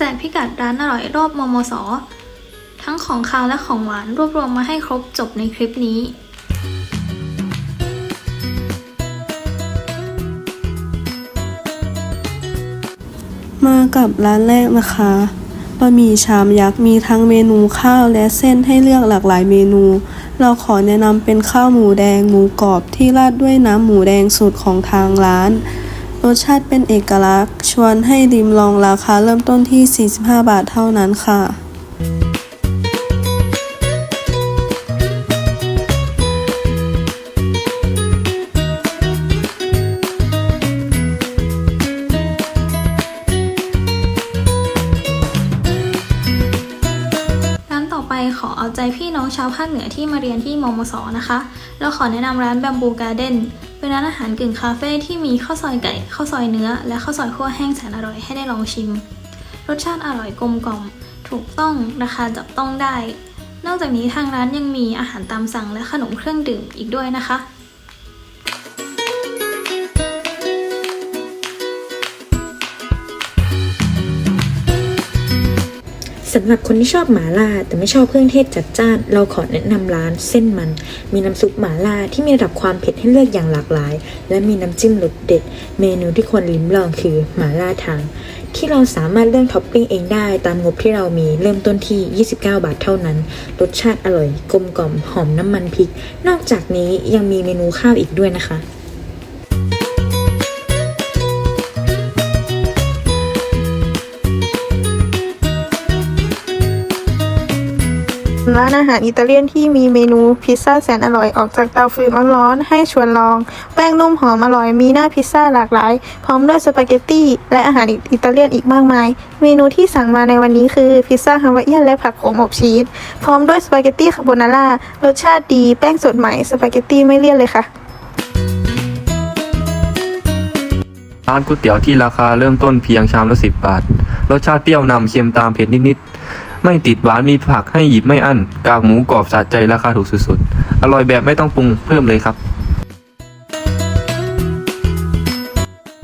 แจกพิกัดร้านอร่อยรอบมมส ทั้งของคาวและของหวานรวบรวมมาให้ครบจบในคลิปนี้มากับร้านแรกนะคะบะหมี่ชามยักษ์มีทั้งเมนูข้าวและเส้นให้เลือกหลากหลายเมนู เราขอแนะนำเป็นข้าวหมูแดงหมูกรอบที่ราดด้วยน้ำหมูแดงสูตรของทางร้าน รสชาติเป็นเอกลักษณ์ ชวนให้ริมลองราคาเริ่มต้นที่ 45 บาทเท่านั้นค่ะ องชาวภาคเหนือที่มาเรียนที่มมสนะคะ เราขอแนะนำร้านแบมบูการ์เด้นเป็นร้านอาหารกึ่งคาเฟ่ที่มีข้าวซอยไก่ข้าวซอยเนื้อ และข้าวซอยคั่วแห้งแสนอร่อยให้ได้ลองชิม รสชาติอร่อยกลมกล่อม ถูกต้องราคาจับต้องได้ นอกจากนี้ทางร้านยังมีอาหารตามสั่งและขนมเครื่องดื่มอีกด้วยนะคะ สำหรับคนที่ชอบหมาล่าแต่ไม่ชอบเครื่องเทศจัดจ้าน เราขอแนะนำร้านเส้นมัน มีน้ำซุปหมาล่าที่มีระดับความเผ็ดให้เลือกอย่างหลากหลาย และมีน้ำจิ้มรสเด็ด เมนูที่ควรลิ้มลองคือหมาล่าทาง ที่เราสามารถเลือกท็อปปิ้งเองได้ตามงบที่เรามีเริ่มต้นที่ 29 บาทเท่านั้น รสชาติอร่อย กลมกล่อมหอมน้ำมันพริก นอกจากนี้ยังมีเมนูข้าวอีกด้วยนะคะ ร้านอาหารอิตาเลียนที่มีเมนูพิซซ่าแสนอร่อยออกจากเตาฟืนร้อนๆให้ชวนลอง แป้งนุ่มหอมอร่อยมีหน้าพิซซ่าหลากหลาย พร้อมด้วยสปาเกตตี้และอาหารอิตาเลียนอีกมากมาย เมนูที่สั่งมาในวันนี้คือพิซซ่าฮาวายเอียนและผักโขมอบชีสพร้อมด้วยสปาเกตตี้คาโบนาร่ารสชาติดีแป้งสดใหม่สปาเกตตี้ไม่เลี่ยนเลยค่ะร้านก๋วยเตี๋ยวที่ราคาเริ่มต้นเพียงชามละสิบบาท รสชาติเปรี้ยวนำเค็มตามเผ็ดนิด ๆ ไม่ติดหวานมีผักให้หยิบไม่อั้น กากหมูกรอบสะใจราคาถูกสุดๆ อร่อยแบบไม่ต้องปรุงเพิ่มเลยครับ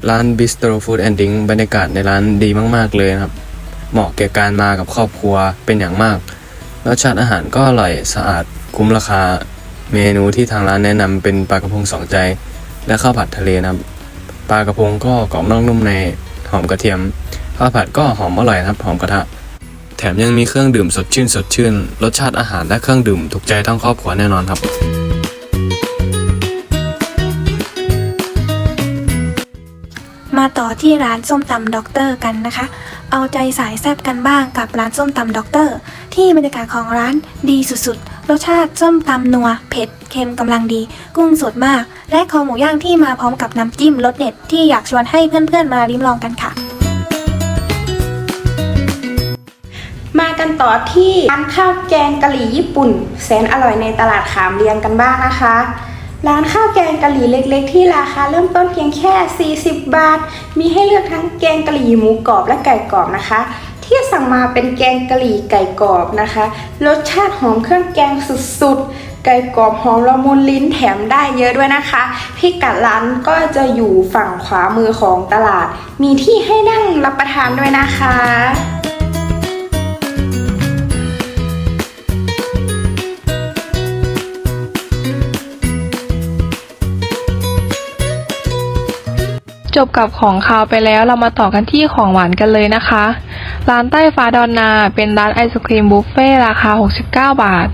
ร้าน Bistro Food and Drink บรรยากาศในร้านดีมากๆเลยนะครับ เหมาะแก่การมากับครอบครัวเป็นอย่างมากรสชาติอาหารก็อร่อยสะอาดคุ้มราคา เมนูที่ทางร้านแนะนำเป็นปลากระพงสองใจ และข้าวผัดทะเลนะครับปลากระพงก็กรอบนอกนุ่มในหอมกระเทียมข้าวผัดก็หอมอร่อยนะครับหอมกระทะ แถมยังมีเครื่องดื่มสดชื่นสดชื่น รสชาติอาหารและเครื่องดื่มถูกใจทั้งครอบครัวแน่นอนครับมาต่อที่ร้านส้มตำด็อกเตอร์กันนะคะ เอาใจสายแซ่บกันบ้างกับร้านส้มตำด็อกเตอร์ ที่บรรยากาศของร้านดีสุดๆ รสชาติส้มตำนัว เผ็ด เค็มกำลังดี กุ้งสดมาก และคอหมูย่างที่มาพร้อมกับน้ำจิ้มรสเด็ดที่อยากชวนให้เพื่อนๆมาริมลองกันค่ะ กันต่อที่ร้านข้าวแกงกะหรี่ญี่ปุ่น แสนอร่อยในตลาดขามเรียงกันบ้างนะคะ ร้านข้าวแกงกะหรี่เล็กๆ ที่ราคาเริ่มต้นเพียงแค่ 40 บาท มีให้เลือกทั้งแกงกะหรี่หมูกรอบและไก่กรอบนะคะ ที่สั่งมาเป็นแกงกะหรี่ไก่กรอบนะคะ รสชาติหอมเครื่องแกงสุดๆไก่กรอบหอมละมุนลิ้นแถมได้เยอะด้วยนะคะพิกัดร้านก็จะอยู่ฝั่งขวามือของตลาด มีที่ให้นั่งรับประทานด้วยนะคะ จบกับของคาวไปแล้วเรามาต่อกันที่ของหวานกันเลยนะคะ ร้านใต้ฟ้าดอนนาเป็นร้านไอศครีมบุฟเฟ่ราคา 69 บาท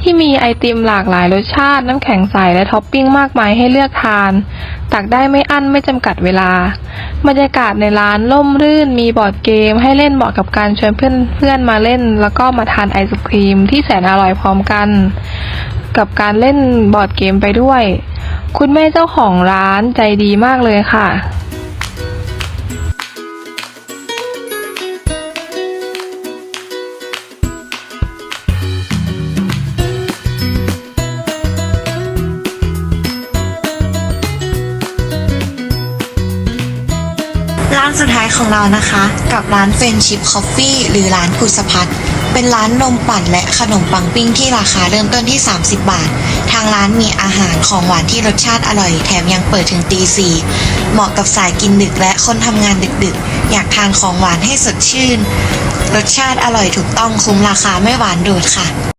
ที่มีไอติมหลากหลายรสชาติ น้ำแข็งใสและท็อปปิ้งมากมายให้เลือกทาน ตักได้ไม่อั้นไม่จำกัดเวลา บรรยากาศในร้านร่มรื่นมีบอร์ดเกม ให้เล่นเหมาะกับการชวนเพื่อนเพื่อนมาเล่น แล้วก็มาทานไอศครีมที่แสนอร่อยพร้อมกัน กับการเล่นบอร์ดเกมไปด้วย คุณแม่เจ้าของร้านใจดีมากเลยค่ะ สุดท้ายของเรานะคะ กับร้านเฟรนชิพคอฟฟี่หรือร้านกุสพัฒเป็นร้านนมปั่นและขนมปังปิ้งที่ราคาเริ่มต้นที่ 30 บาท ทางร้านมีอาหารของหวานที่รสชาติอร่อยแถมยังเปิดถึงตีสี่เหมาะกับสายกินดึกและคนทำงานดึกๆ อยากทานของหวานให้สดชื่น รสชาติอร่อยถูกต้องคุ้มราคาไม่หวานโดดค่ะ